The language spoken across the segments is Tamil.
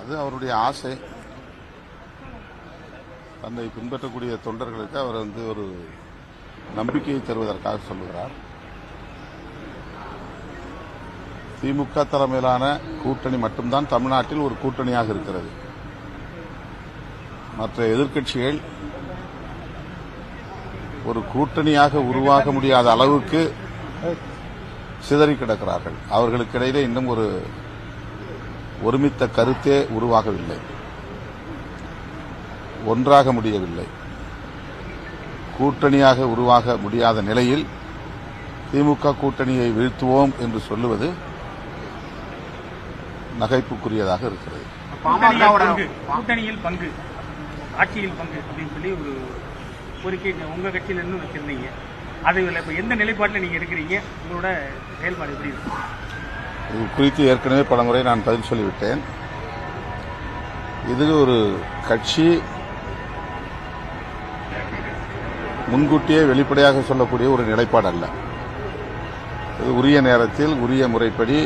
அது அவருடைய ஆசை. தன்னை பின்பற்றக்கூடிய தொண்டர்களுக்கு அவர் வந்து ஒரு நம்பிக்கையை தருவதற்காக சொல்லுகிறார். திமுக தலைமையிலான கூட்டணி மட்டும்தான் தமிழ்நாட்டில் ஒரு கூட்டணியாக இருக்கிறது. மற்ற எதிர்க்கட்சிகள் ஒரு கூட்டணியாக உருவாக முடியாத அளவுக்கு சிதறி கிடக்கிறார்கள். அவர்களுக்கிடையிலே இன்னும் ஒரு ஒருமித்த கருத்தே உருவாகவில்லை. ஒன்றாக முடியவில்லை. கூட்டணியாக உருவாக முடியாத நிலையில் திமுக கூட்டணியை வீழ்த்துவோம் என்று சொல்லுவது நகைப்புக்குரியதாக இருக்கிறது. கூட்டணியில் பங்கு ஆட்சியில் பங்கு அப்படின்னு சொல்லி ஒரு கோரிக்கை உங்க கட்சியிலிருந்து வச்சிருந்தீங்க. அது இப்ப எந்த நிலைப்பாட்டில் நீங்க இருக்கிறீங்க உங்களோட செயல்பாடு எப்படி இருக்கு? இது குறித்து ஏற்கனவே பலமுறை நான் பதில் சொல்லிவிட்டேன். இது ஒரு கட்சி முன்கூட்டியே வெளிப்படையாக சொல்லக்கூடிய ஒரு நிலைப்பாடு அல்ல. இது உரிய நேரத்தில் உரிய முறைப்படி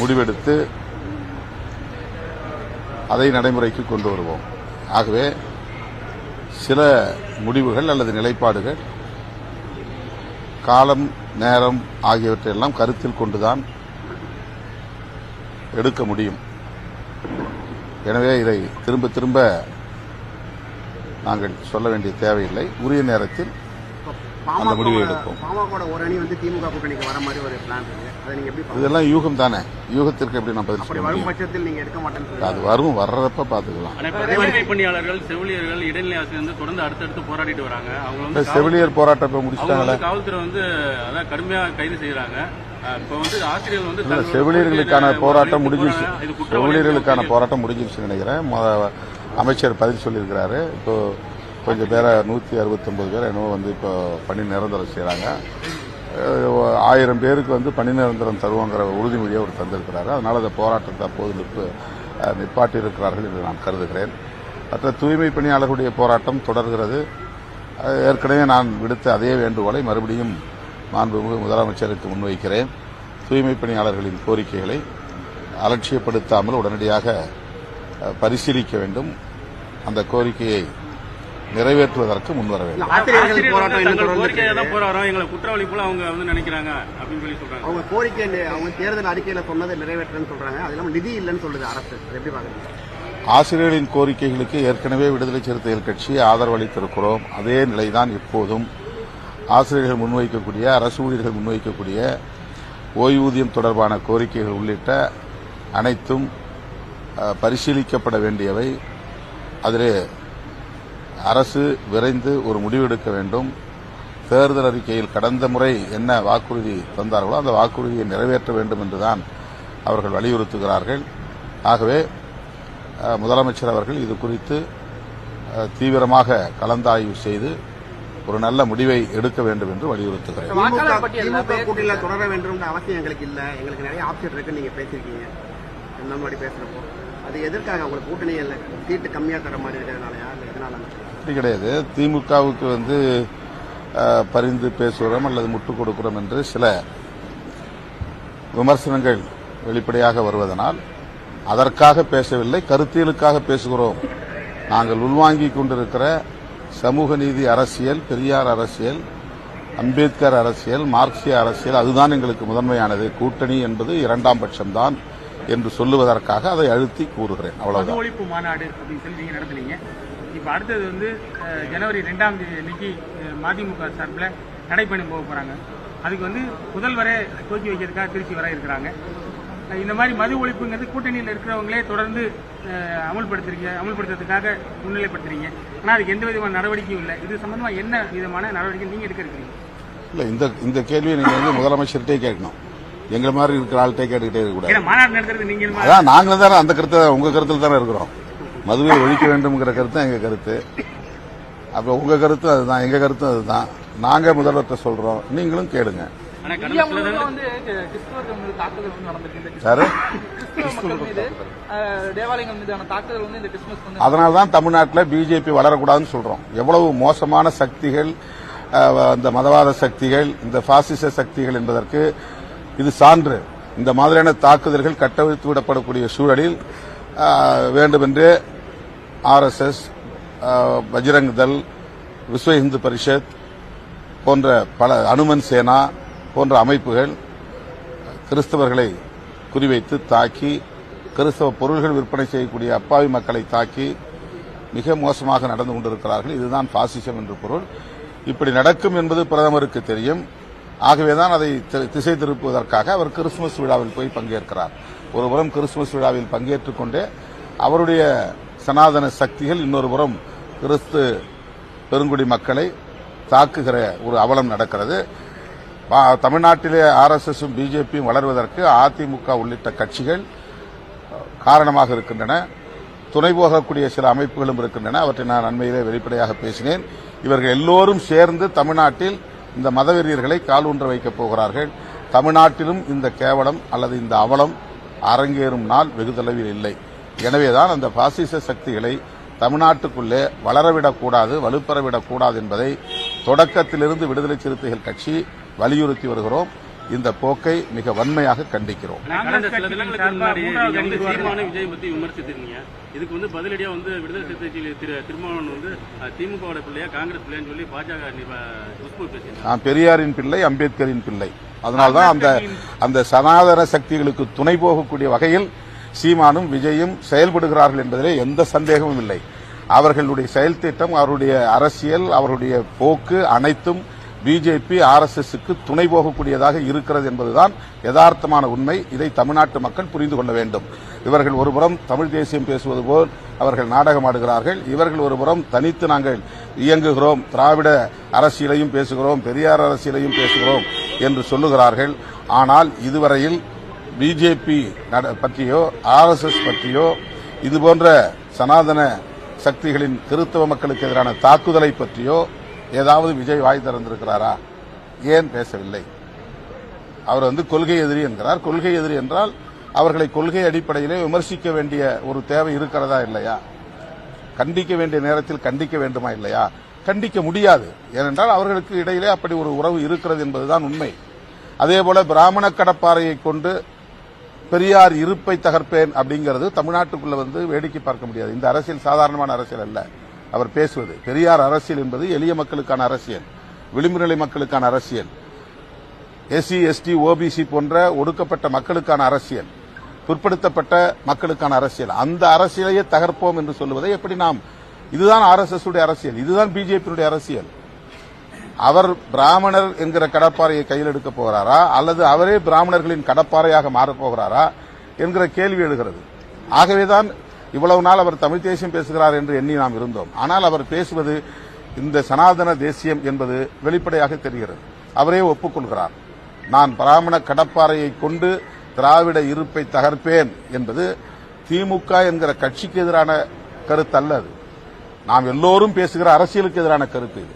முடிவெடுத்து அதை நடைமுறைக்கு கொண்டு வருவோம். ஆகவே சில முடிவுகள் அல்லது நிலைப்பாடுகள் காலம் நேரம் ஆகியவற்றையெல்லாம் கருத்தில் கொண்டுதான் எடுக்க முடியும். எனவே இதை திரும்ப திரும்ப நாங்கள் சொல்ல வேண்டிய தேவையில்லை. உரிய நேரத்தில் அந்த முடிவை எடுப்போம். ஒரு அணி வந்து திமுக கூட்டணிக்கு வர மாதிரி ஒரு பிளான் இருக்கு. அதை நீங்க எப்படி பாக்குறீங்க? இதெல்லாம் யூகம் தானே? யூகத்திற்கு எப்படி நான் பதில் அப்படி சொல்ல வரும் முடியும்? பட்சத்தில் நீங்க எடுக்க சொல்லுங்க. அது வரும் வர்றப்ப பார்த்துக்கலாம். தூய்மை பணியாளர்கள் செவிலியர்கள் இடைநிலை ஆசிரியர் வந்து தொடர்ந்து அடுத்தடுத்து போராடிட்டு வராங்க. அவங்க வந்து செவிலியர் போராட்டம் இப்ப அவங்க முடிச்சிட்டாங்களே காவல்துறை வந்து அதான் கடுமையா கைது செய்யறாங்க. அஹ் இப்ப வந்து ஆசிரியர்கள் வந்து இல்ல, தங்களோட செவிலியர்களுக்கான போராட்டம் முடிஞ்சிருச்சு. செவிலியர்களுக்கான போராட்டம் முடிஞ்சிருச்சு நினைக்கிறேன். அமைச்சர் பதில் சொல்லியிருக்கிறாரு. இப்போ கொஞ்சம் பேரை நூற்றி அறுபத்தொம்பது பேர் என்னவோ வந்து இப்போ பணி நிரந்தரம் செய்கிறாங்க ஆயிரம் பேருக்கு வந்து பணி நிரந்தரம் தருவோங்கிற உறுதிமொழியை அவர் தந்திருக்கிறாரு. அதனால் அந்த போராட்டத்தை அப்போது நிற்பு நிப்பாட்டியிருக்கிறார்கள் என்று நான் கருதுகிறேன். மற்ற தூய்மை பணியாளர்களுடைய போராட்டம் தொடர்கிறது. ஏற்கனவே நான் விடுத்த அதே வேண்டுகோளை மறுபடியும் மாண்புமிகு முதலமைச்சருக்கு முன்வைக்கிறேன். தூய்மை பணியாளர்களின் கோரிக்கைகளை அலட்சியப்படுத்தாமல் உடனடியாக பரிசீலிக்க வேண்டும். அந்த கோரிக்கையை நிறைவேற்றுவதற்கு முன்வர வேண்டும் ஆசிரியர்கள் போராட்டம் போராடுறோம் எங்களை குற்றவாளி போல அவங்க வந்து நினைக்கிறாங்க அப்படின்னு சொல்லி சொல்றாங்க. அவங்க கோரிக்கை அவங்க தேர்தல் அறிக்கையில சொன்னதை நிறைவேற்றன்னு சொல்றாங்க. அது நிதி இல்லைன்னு சொல்லுது அரசு. அதை எப்படி பாக்குறீங்க ஆசிரியர்களின் கோரிக்கைகளுக்கு ஏற்கனவே விடுதலை சிறுத்தைகள் கட்சி ஆதரவு அளித்திருக்கிறோம். அதே நிலைதான் இப்போதும் ஆசிரியர்கள் முன்வைக்கக்கூடிய அரசு ஊழியர்கள் முன்வைக்கக்கூடிய ஓய்வூதியம் தொடர்பான கோரிக்கைகள் உள்ளிட்ட அனைத்தும் பரிசீலிக்கப்பட வேண்டியவை. அதிலே அரசு விரைந்து ஒரு முடிவெடுக்க வேண்டும். தேர்தல் அறிக்கையில் கடந்த முறை என்ன வாக்குறுதி தந்தார்களோ அந்த வாக்குறுதியை நிறைவேற்ற வேண்டும் என்றுதான் அவர்கள் வலியுறுத்துகிறார்கள். ஆகவே முதலமைச்சர் அவர்கள் இது குறித்து தீவிரமாக கலந்தாய்வு செய்து ஒரு நல்ல முடிவை எடுக்க வேண்டும் என்று வலியுறுத்துகிறேன். தொடர வேண்டும் அவசியம் எங்களுக்கு இல்ல. எங்களுக்கு நிறைய ஆப்ஷன் இருக்குன்னு நீங்க பேசியிருக்கீங்க மாதிரி பேசுறப்போ? அது எதற்காக உங்களுக்கு கூட்டணி இல்லை? சீட்டு கம்மியா தர மாதிரி இருக்கிறதுனாலயா எதனால அப்படி கிடையாது. திமுகவுக்கு வந்து பரிந்து பேசுகிறோம் அல்லது முட்டுக் கொடுக்கிறோம் என்று சில விமர்சனங்கள் வெளிப்படையாக வருவதனால் அதற்காக பேசவில்லை கருத்தியலுக்காக பேசுகிறோம். நாங்கள் உள்வாங்கிக் கொண்டிருக்கிற சமூக நீதி அரசியல் பெரியார் அரசியல் அம்பேத்கர் அரசியல் மார்க்சிய அரசியல் அதுதான் எங்களுக்கு முதன்மையானது. கூட்டணி என்பது இரண்டாம் பட்சம்தான். என்று சொல்லுவதற்காக அதை அழுத்தி கூறுகிறேன். அவ்வளவுதான். ஒழிப்பு மாநாடு அப்படின்னு சொல்லி நீங்க நடத்துனீங்க. இப்ப அடுத்தது வந்து ஜனவரி ரெண்டாம் தேதி அன்னைக்கு மதிமுக சார்பில் நடைபயணம் போக போறாங்க. அதுக்கு வந்து முதல்வரே துவக்கி வைக்கிறதுக்காக திருச்சி வர இருக்கிறாங்க. இந்த மாதிரி மது ஒழிப்புங்கிறது கூட்டணியில் இருக்கிறவங்களே தொடர்ந்து அமல்படுத்துறீங்க அமல்படுத்துறதுக்காக முன்னிலைப்படுத்துறீங்க. ஆனா அதுக்கு எந்த விதமான நடவடிக்கையும் இல்லை. இது சம்பந்தமா என்ன விதமான நடவடிக்கை நீங்க எடுக்க இருக்கிறீங்க? இல்ல இந்த இந்த கேள்வியை நீங்க வந்து முதலமைச்சர்கிட்டே கேட்கணும். எங்களை மாதிரி இருக்கிற ஆள்கிட்டே கேட்டுக்கிட்டே இருக்கக்கூடாது அதான் நாங்களும் தானே அந்த கருத்தை உங்க கருத்துல தானே இருக்கிறோம். மதுவை ஒழிக்க வேண்டும்ங்கிற கருத்து எங்க கருத்து. அப்ப உங்க கருத்து அதுதான் எங்க கருத்தும் அதுதான். நாங்க முதல்வர்கிட்ட சொல்றோம். நீங்களும் கேளுங்க. ஆனா இந்தியா கடந்த சில முழுவதும் தினம் வந்து கிறிஸ்துவர்கள் மீது தாக்குதல் வந்து நடந்திருக்கு. இந்த சாரு கிறிஸ்துவ கிறிஸ்தவ மக்கள் மீது அஹ், தேவாலயங்கள் மீதான தாக்குதல் வந்து இந்த கிறிஸ்துமஸ் வந்து அதனால தான் தமிழ்நாட்டில் பிஜேபி வளரக்கூடாதுன்னு சொல்றோம். எவ்வளவு மோசமான சக்திகள் இந்த மதவாத சக்திகள் இந்த பாசிச சக்திகள் என்பதற்கு இது சான்று. இந்த மாதிரியான தாக்குதல்கள் கட்டவிழ்த்து விடப்படக்கூடிய சூழலில் அஹ், வேண்டுமென்றே ஆர்எஸ்எஸ் பஜ்ரங் தல் விஸ்வ இந்து பரிஷத் போன்ற பல அனுமன் சேனா போன்ற அமைப்புகள் கிறிஸ்தவர்களை குறிவைத்து தாக்கி கிறிஸ்தவ பொருள்கள் விற்பனை செய்யக்கூடிய அப்பாவி மக்களை தாக்கி மிக மோசமாக நடந்து கொண்டிருக்கிறார்கள். இதுதான் பாசிசம் என்று பொருள். இப்படி நடக்கும் என்பது பிரதமருக்கு தெரியும். ஆகவேதான் அதை தி- திசை திருப்புவதற்காக அவர் கிறிஸ்துமஸ் விழாவில் போய் பங்கேற்கிறார். ஒருபுறம் கிறிஸ்துமஸ் விழாவில் பங்கேற்றுக் கொண்டே அவருடைய சனாதன சக்திகள் இன்னொரு புறம் கிறிஸ்து பெருங்குடி மக்களை தாக்குகிற ஒரு அவலம் நடக்கிறது. பா- தமிழ்நாட்டிலே ஆர்எஸ்எஸும் பிஜேபியும் வளர்வதற்கு அதிமுக உள்ளிட்ட கட்சிகள் காரணமாக இருக்கின்றன. துணை போகக்கூடிய சில அமைப்புகளும் இருக்கின்றன. அவற்றை நான் நன்மையிலே வெளிப்படையாக பேசினேன். இவர்கள் எல்லோரும் சேர்ந்து தமிழ்நாட்டில் இந்த மதவெறியர்களை காலூன்ற வைக்கப் போகிறார்கள். தமிழ்நாட்டிலும் இந்த கேவலம் அல்லது இந்த அவலம் அரங்கேறும் நாள் வெகு தொலைவில் இல்லை. எனவேதான் அந்த பாசிச சக்திகளை தமிழ்நாட்டுக்குள்ளே வளரவிடக்கூடாது வலுப்பெறவிடக்கூடாது என்பதை தொடக்கத்திலிருந்து விடுதலை சிறுத்தைகள் கட்சி வலியுறுத்தி வருகிறோம். இந்த போக்கை மிக வன்மையாக கண்டிக்கிறோம். இதுக்கு வந்து பதிலடியா வந்து விடுதலை சிறுத்தை திரு திருமாவளவன் வந்து திமுகவோட பிள்ளையா காங்கிரஸ் பிள்ளையான்னு சொல்லி பாஜக பெரியாரின் பிள்ளை அம்பேத்கரின் பிள்ளை. அதனால்தான் அந்த அந்த சனாதன சக்திகளுக்கு துணை போகக்கூடிய வகையில் சீமானும் விஜயும் செயல்படுகிறார்கள் என்பதிலே எந்த சந்தேகமும் இல்லை. அவர்களுடைய செயல் திட்டம் அவருடைய அரசியல் அவருடைய போக்கு அனைத்தும் பிஜேபி ஆர்எஸ்எஸ்க்கு துணை போகக்கூடியதாக இருக்கிறது என்பதுதான் யதார்த்தமான உண்மை. இதை தமிழ்நாட்டு மக்கள் புரிந்து கொள்ள வேண்டும். இவர்கள் ஒருபுறம் தமிழ் தேசியம் பேசுவது போல் அவர்கள் நாடகமாடுகிறார்கள் இவர்கள் ஒருபுறம் தனித்து நாங்கள் இயங்குகிறோம். திராவிட அரசியலையும் பேசுகிறோம். பெரியார் அரசியலையும் பேசுகிறோம் என்று சொல்லுகிறார்கள். ஆனால் இதுவரையில் பிஜேபி பற்றியோ ஆர்எஸ்எஸ் பற்றியோ இதுபோன்ற சனாதன சக்திகளின் கிறிஸ்தவ மக்களுக்கு எதிரான தாக்குதலை பற்றியோ ஏதாவது விஜய் வாய் திறந்திருக்கிறாரா? ஏன் பேசவில்லை? அவர் வந்து கொள்கை எதிரி என்கிறார். கொள்கை எதிரி என்றால் அவர்களை கொள்கை அடிப்படையிலே விமர்சிக்க வேண்டிய ஒரு தேவை இருக்கிறதா இல்லையா? கண்டிக்க வேண்டிய நேரத்தில் கண்டிக்க வேண்டுமா இல்லையா? கண்டிக்க முடியாது. ஏனென்றால் அவர்களுக்கு இடையிலே அப்படி ஒரு உறவு இருக்கிறது என்பதுதான் உண்மை. அதேபோல பிராமண கடப்பாறையை கொண்டு பெரியார் இருப்பை தகர்ப்பேன் அப்படிங்கிறது தமிழ்நாட்டுக்குள்ள வந்து வேடிக்கை பார்க்க முடியாது. இந்த அரசியல் சாதாரணமான அரசியல் அல்ல. அவர் பேசுவது. பெரியார் அரசியல் என்பது எளிய மக்களுக்கான அரசியல் விளிம்பு நிலை மக்களுக்கான அரசியல் எஸ்சி எஸ்டி ஓபிசி போன்ற ஒடுக்கப்பட்ட மக்களுக்கான அரசியல் பிற்படுத்தப்பட்ட மக்களுக்கான அரசியல். அந்த அரசியலையே தகர்ப்போம் என்று சொல்லுவதை எப்படி நாம் இதுதான் ஆர்எஸ்எஸ் உடைய அரசியல் இதுதான் பிஜேபியுடைய அரசியல். அவர் பிராமணர் என்கிற கடப்பாறையை கையில் எடுக்க போகிறாரா அல்லது அவரே பிராமணர்களின் கடப்பாறையாக மாறப் போகிறாரா என்கிற கேள்வி எழுகிறது. ஆகவேதான் இவ்வளவு நாள் அவர் தமிழ் தேசியம் பேசுகிறார் என்று எண்ணி நாம் இருந்தோம். ஆனால் அவர் பேசுவது இந்த சனாதன தேசியம் என்பது வெளிப்படையாக தெரிகிறது. அவரே ஒப்புக்கொள்கிறார். நான் பிராமண கடப்பாறையை கொண்டு திராவிட இருப்பை தகர்ப்பேன் என்பது திமுக என்கிற கட்சிக்கு எதிரான கருத்து அல்ல அது. நாம் எல்லோரும் பேசுகிற அரசியலுக்கு எதிரான கருத்து இது.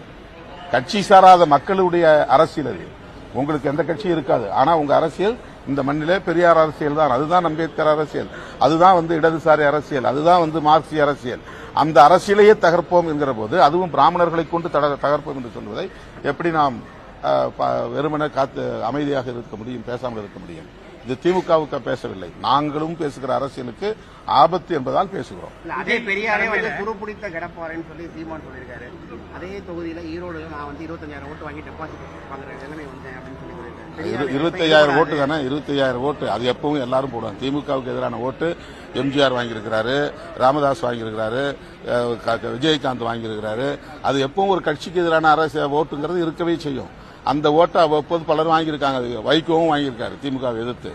கட்சி சாராத மக்களுடைய அரசியல் அது. உங்களுக்கு எந்த கட்சியும் இருக்காது. ஆனால் உங்க அரசியல் இந்த மண்ணிலே பெரியார் அரசியல் தான். அதுதான் அம்பேத்கர் அரசியல். அதுதான் வந்து இடதுசாரி அரசியல். அதுதான் வந்து மார்க்சிய அரசியல். அந்த அரசியலையே தகர்ப்போம் என்கிற போது அதுவும் பிராமணர்களை கொண்டு தகர்ப்போம் என்று சொல்வதை எப்படி நாம் வெறுமன காத்து அமைதியாக இருக்க முடியும் பேசாமல் இருக்க முடியும்? இது திமுகவுக்கு பேசவில்லை. நாங்களும் பேசுகிற அரசியலுக்கு ஆபத்து என்பதால் பேசுகிறோம். அதே பெரியாரே வந்து துருப்பிடித்த கிடப்பாருன்னு சொல்லி சீமான் சொல்லியிருக்காரு. அதே தொகுதியில ஈரோடு நான் வந்து இருபத்தஞ்சாயிரம் ஓட்டு வாங்கி டெபாசிட் வாங்குற நிலைமை வந்தேன் அப்படின்னு இருபத்தையாயிரம் ஓட்டு தானே? இருபத்தையாயிரம் ஓட்டு. அது எப்பவும் எல்லாரும் போடுவாங்க. திமுகவுக்கு எதிரான ஓட்டு எம்ஜிஆர் வாங்கியிருக்கிறாரு ராமதாஸ் வாங்கியிருக்கிறாரு விஜயகாந்த் வாங்கியிருக்கிறாரு. அது எப்பவும் ஒரு கட்சிக்கு எதிரான அரசு ஓட்டுங்கிறது இருக்கவே செய்யும். அந்த ஓட்டை அவ்வப்போது பலரும் வாங்கியிருக்காங்க. அது வைகோவும் வாங்கியிருக்காரு திமுக எதிர்த்து.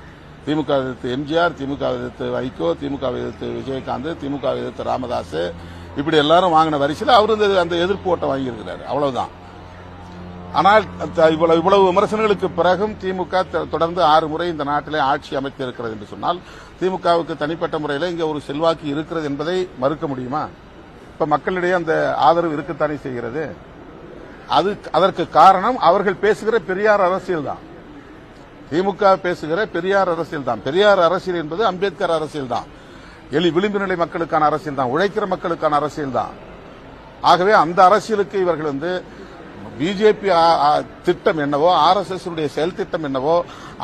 திமுக எதிர்த்து எம்ஜிஆர் திமுக எதிர்த்து வைகோ திமுக எதிர்த்து விஜயகாந்த் திமுக எதிர்த்து ராமதாஸ். இப்படி எல்லாரும் வாங்கின வரிசையில் அவர் அந்த எதிர்ப்பு ஓட்டை வாங்கியிருக்கிறாரு. அவ்வளவுதான். ஆனால் இவ்வளவு இவ்வளவு விமர்சனங்களுக்கு பிறகும் திமுக தொடர்ந்து ஆறு முறை இந்த நாட்டிலே ஆட்சி அமைத்திருக்கிறது என்று சொன்னால் திமுகவுக்கு தனிப்பட்ட முறையில் இங்கே ஒரு செல்வாக்கு இருக்கிறது என்பதை மறுக்க முடியுமா? இப்ப மக்களிடையே அந்த ஆதரவு இருக்கத்தானே செய்கிறது? அது அதற்கு காரணம் அவர்கள் பேசுகிற பெரியார் அரசியல் தான். திமுக பேசுகிற பெரியார் அரசியல் தான். பெரியார் அரசியல் என்பது அம்பேத்கர் அரசியல் தான். எளி விளிம்பு நிலை மக்களுக்கான அரசியல் தான். உழைக்கிற மக்களுக்கான அரசியல் தான். ஆகவே அந்த அரசியலுக்கு இவர்கள் வந்து பிஜேபி திட்டம் என்னவோ ஆர் எஸ் எஸ் செயல் திட்டம் என்னவோ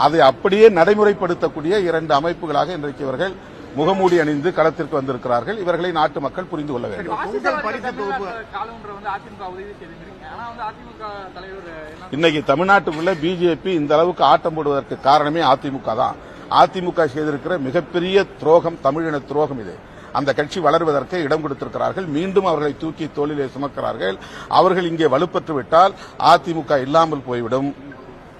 அதை அப்படியே நடைமுறைப்படுத்தக்கூடிய இரண்டு அமைப்புகளாக இன்றைக்கு இவர்கள் முகமூடி அணிந்து களத்திற்கு வந்திருக்கிறார்கள். இவர்களை நாட்டு மக்கள் புரிந்து கொள்ள வேண்டும். இன்னைக்கு தமிழ்நாட்டுக்குள்ள பிஜேபி இந்த அளவுக்கு ஆட்டம் போடுவதற்கு காரணமே அதிமுக தான். அதிமுக செய்திருக்கிற மிகப்பெரிய துரோகம் தமிழின துரோகம் இது. அந்த கட்சி வளர்வதற்கு இடம் கொடுத்திருக்கிறார்கள். மீண்டும் அவர்களை தூக்கி தோளிலே சுமக்கிறார்கள். அவர்கள் இங்கே வலுப்பெற்று விட்டால் அதிமுக இல்லாமல் போய்விடும்.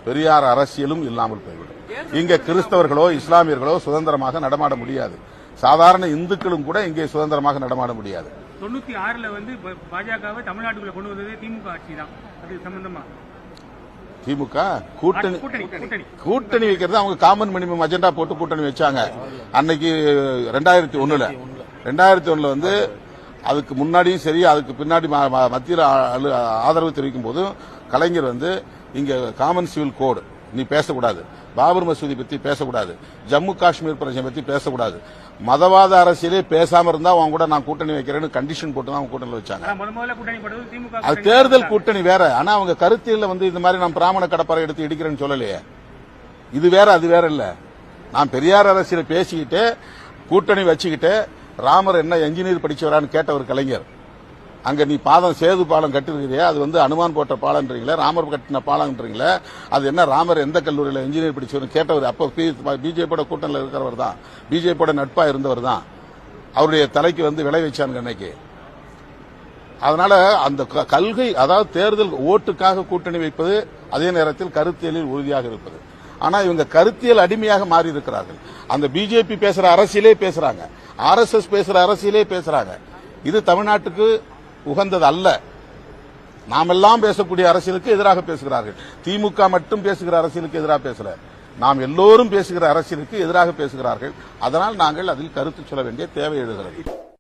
பெரியார் அரசியலும் இல்லாமல் போய்விடும். இங்க கிறிஸ்தவர்களோ இஸ்லாமியர்களோ சுதந்திரமாக நடமாட முடியாது. சாதாரண இந்துக்களும் கூட இங்கே சுதந்திரமாக நடமாட முடியாது. தொண்ணூத்தி ஆறுல வந்து பாஜகவை தமிழ்நாட்டுக்குள்ள கொண்டு வந்ததே திமுக ஆட்சி தான் அது சம்பந்தமா? திமுக? கூட்டணி. கூட்டணி கூட்டணி. கூட்டணி வைக்கிறது அவங்க காமன் மினிமம் அஜெண்டா போட்டு கூட்டணி வச்சாங்க. அன்னைக்கு ரெண்டாயிரத்தி ஒண்ணுல. ரெண்டாயிரத்தி ஒண்ணுல வந்து அதுக்கு முன்னாடியும் சரி அதுக்கு பின்னாடி மத்தியில் ஆதரவு தெரிவிக்கும் போதும் கலைஞர் வந்து இங்க காமன் சிவில் கோடு நீ பேசக்கூடாது. பாபர் மசூதி பத்தி பேசக்கூடாது. ஜம்மு காஷ்மீர் பிரச்சனை பத்தி பேசக்கூடாது. மதவாத அரசியலே பேசாம இருந்தா அவங்க கூட நான் கூட்டணி வைக்கிறேன்னு கண்டிஷன் போட்டு தான் அவங்க கூட்டணி வச்சாங்க அது தேர்தல். கூட்டணி வேற. ஆனா அவங்க கருத்தியல்ல வந்து இந்த மாதிரி நான் பிராமண கடப்பாறை எடுத்து இடிக்கிறேன்னு சொல்லலையே. இது வேற அது வேற இல்ல. நான் பெரியார் அரசியல் பேசிக்கிட்டு கூட்டணி வச்சுக்கிட்டு ராமர் என்ன என்ஜினியர் படிச்சவரான்னு கேட்ட ஒரு கலைஞர். அங்க நீ பாதம் சேது பாலம் கட்டிருக்கிறியா? அது வந்து அனுமான் போட்ட பாலம்ன்றீங்களே ராமர் கட்டின பாலம்ன்றீங்களே அது என்ன ராமர் எந்த கல்லூரியில் என்ஜினியர் படிச்சவர் கேட்டவர்? அப்போ பிஜேபியோட கூட்டணியில் இருக்கிறவர் தான். பிஜேபியோட நட்பா இருந்தவர் தான். அவருடைய தலைக்கு வந்து விளை வச்சாங்க அன்னைக்கு. அதனால அந்த க- கல்கை அதாவது தேர்தல் ஓட்டுக்காக கூட்டணி வைப்பது அதே நேரத்தில் கருத்தியலில் உறுதியாக இருப்பது. ஆனா இவங்க கருத்தியல் அடிமையாக மாறி இருக்கிறார்கள் அந்த பிஜேபி பேசுற அரசியலே பேசுறாங்க. ஆர்எஸ்எஸ் பேசுற அரசியலே பேசுறாங்க. இது தமிழ்நாட்டுக்கு உகந்தது அல்ல. நாமெல்லாம் பேசக்கூடிய அரசியலுக்கு எதிராக பேசுகிறார்கள். திமுக மட்டும் பேசுகிற அரசியலுக்கு எதிராக பேசல. நாம் எல்லோரும் பேசுகிற அரசியலுக்கு எதிராக பேசுகிறார்கள். அதனால் நாங்கள் அதில் கருத்து சொல்ல வேண்டிய தேவை எழுகிறது.